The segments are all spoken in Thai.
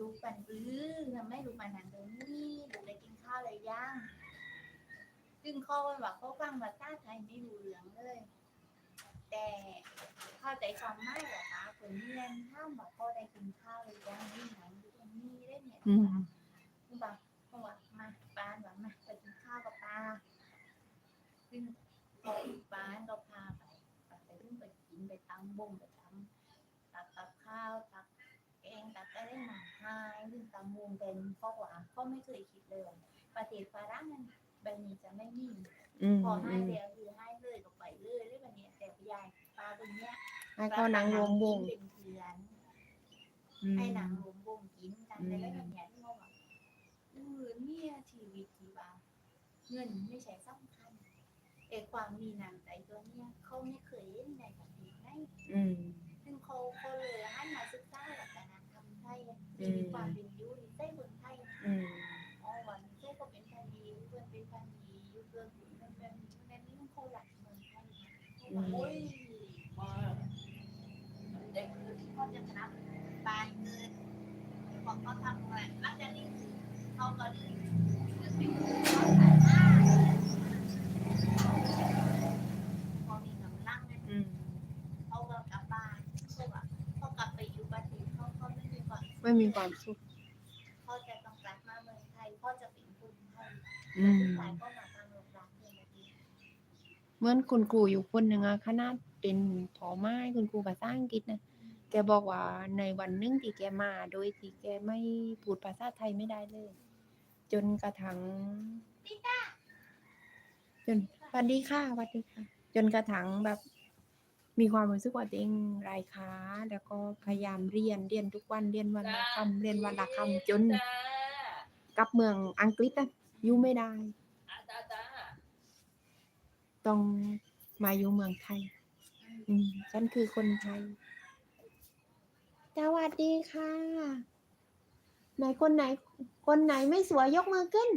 ลูกปันปื้อทำไมลูกปันหันตรงนี้ลูกได้กินข้าวอะไรยังซึ่งเขาบอกเขาฟังภาษาไทยไม่รู้เรื่องเลย แต่เข้าใจความหมายเหรอคะคนเรียนห้ามบอกเขาได้กินข้าวอะไรยังนี่ไหนอยู่ตรงนี้ได้เนี่ยอืมคือแบบเขาบอกมาป้าบอกมาไปกินข้าวกับป้าซึ่งพอป้าก็พาไปไปไปซึ่งไปกินไปตำบงไปตำตักตักข้าวตัก แกงตักอะไรมาให้ซึ่งตำบงเป็นเพราะว่าเขาไม่เคยคิดเลยว่าประเทศฝรั่งนั้นแบบนี้จะไม่มีอืมพอให้อืมเดียวคือให้เลยก็ไปเลยเลยแบบเนี้ยแต่ยายปลาตรงเนี้ยให้เขานั่งรวมวงเป็นเพื่อนอืมให้หนังรวมวงกินกันแต่ก็แบบเนี้ยที่เขาบอกเออเนี่ยชีวิตที่ว่าเงินไม่ใช่สำคัญแต่ความมีน้ำใจตัวเนี้ยเขาไม่เคยเห็นในประเทศไหน พอมีกำลังเนี่ยอืมเขาก็กลับบ้านเขาแบบเขากลับไปอยู่ประเทศเขาเขาไม่มีความไม่มีความสุขเขาจะต้องกลับมาเมืองไทยเขาจะเป็นคนไทยอืมสุดท้ายก็มาตามโรงแรมเมืองไทย เห มือนคุณครูอยู่คนหนึ่งอะขนาดเป็นผอไม้คุณครูภาษาอังกฤษนะแกบอกว่าในวันหนึงที่แกมา โดยที่แกไม่พูดภาษาไทยไม่ได้เลย จนกระทั่งจนสวัสดีค่ะสวัสดีค่ะ จนกระทั่งแบบ มีความรู้สึกว่าตัวเองไร้ค่าแล้วก็พยายามเรียนเรียนทุกวันเรียนวันละคำเรียนวันละคำจน กลับเมืองอังกฤษอะอยู่ไม่ได้ ต้องมาอยู่เมืองไทย อืมฉันคือคนไทย สวัสดีค่ะ ไหนคนไหน คนไหนไม่สวยยกมือขึ้น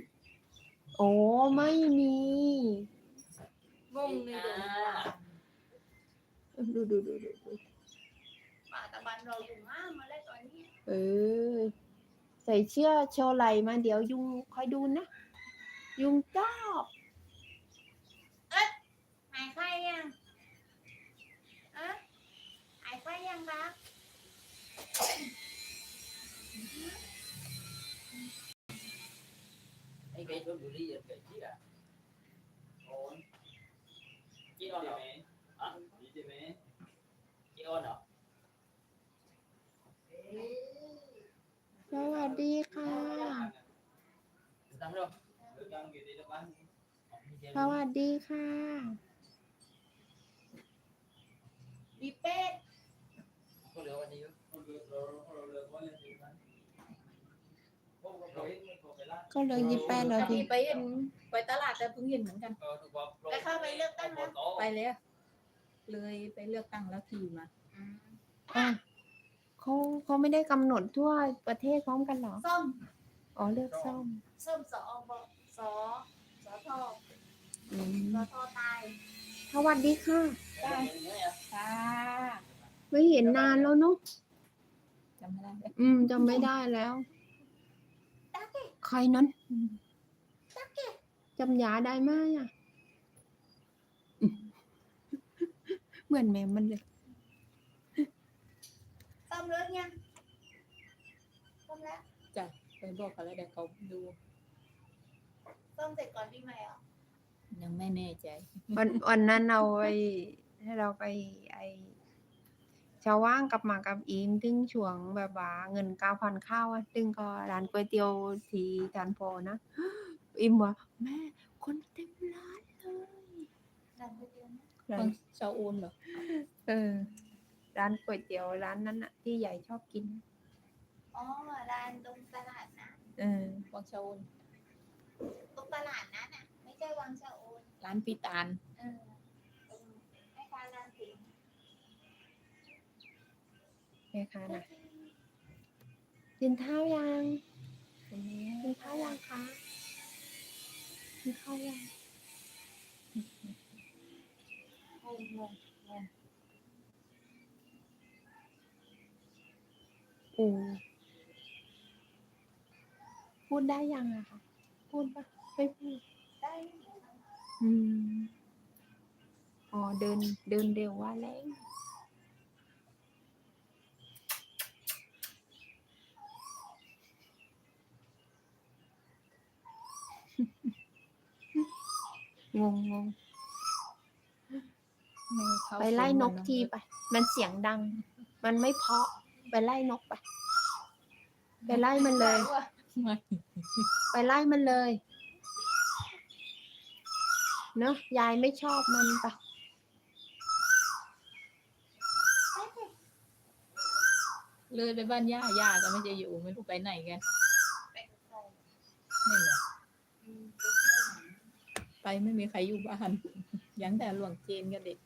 โอ้ไม่มี งงเลยดูดูดูดูดูดูป่าตะบันเราอยู่มากมาแล้วตอนนี้เออ ใส่เชือกโชว์ไหลมาเดี๋ยวยุงคอยดูนะ ยุงชอบ Anh cái chỗ bự đi rồi cái chi à? Ổn. Chị on à? Hả? Chị mẹ. Chị on à? สวัสดีค่ะ Đang đâu? Đang cái gì đó bán. สวัสดีค่ะมีเป็ด Có được bao nhiêu? Có được ก็เลยยิบแป้นเลยดิพี่ไปเห็นไปตลาดแต่เพิ่งเห็นเหมือนกัน Ờ, được bao- แล้วเข้าไปเลือกตั้ง bao แล้ว tổ. ไปเลยอะเลยไปเลือกตั้งแล้วขี่มาอืมอะเขาเขาไม่ได้กำหนดทั่วประเทศพร้อมกันเหรอ ส้มอ๋อเลือกส้มส้มสอบอกสอสอทออืมสอทอตายสวัสดีค่ะ Dạ, dạ, dạ. ค่ะไม่เห็นนานแล้วเนาะจำไม่ได้เลย อืมจำไม่ได้แล้ว ใครนั้นอืมจำยาได้ไหมอะอืมเหมือนแม่มันเลยส้มเลิกยังส้มแล้วจ้ะไปบอกเขาแล้วเดี๋ยวเขาดูส้มเสร็จก่อนปีใหม่เหรอยังไม่แน่ใจวันวันนั้นเราไปให้เราไปไอ ชาวว่างกลับมากับอีมถึงช่วงแบบว่าเงินเก้าพันข้าวอะซึ่งก็ร้านก๋วยเตี๋ยวที่ทานพอนะ อิมว่าแม่คนเต็มร้านเลยร้านก๋วยเตี๋ยวนะร้าคนนชาวอูนเหรอเออ ร้านก๋วยเตี๋ยวร้านนั้นอะที่ใหญ่ชอบกินอ๋อร้านตรงตลาดนะเออวังชาวอูนตรงตลาดนั้นอะไม่ใช่วังชะโอนร้านปีตาลเออตรงแม่ค้าร้านสิงห์ แม่ ค้านะกินข้าวยังคนนี้กินข้าวยังคะกินข้าวยังงงงงโอ้พูดได้ยังอะคะพูดปะไม่พูดได้อืมอ๋อเดินเดินเร็วว่าแรง งงงงแม่เขาไปไล่นกฝมัทีไป มันเสียงดัง มันไม่เพราะ ไปไล่นกไป ไปไล่มันเลยไม่ไปไล่มันเลย เนอะยายไม่ชอบมันปะเลยไปบ้านย่าย่าก็ไม่จะอยู่ไม่รู้ไปไหนกันไปกับใครนี่เหรออืม ไปไม่มีใครอยู่บ้าน ยังแต่หลวงเจนกับเด็ก